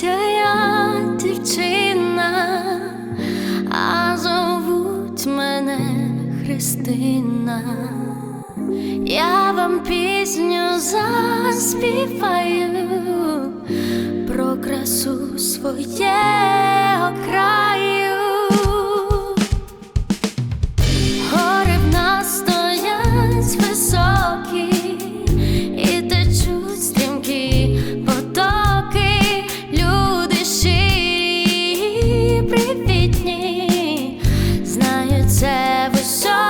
Ця я дівчина, а зовуть мене Христина, я вам пісню заспіваю про красу своєго краю. Гори в нас стоять високі so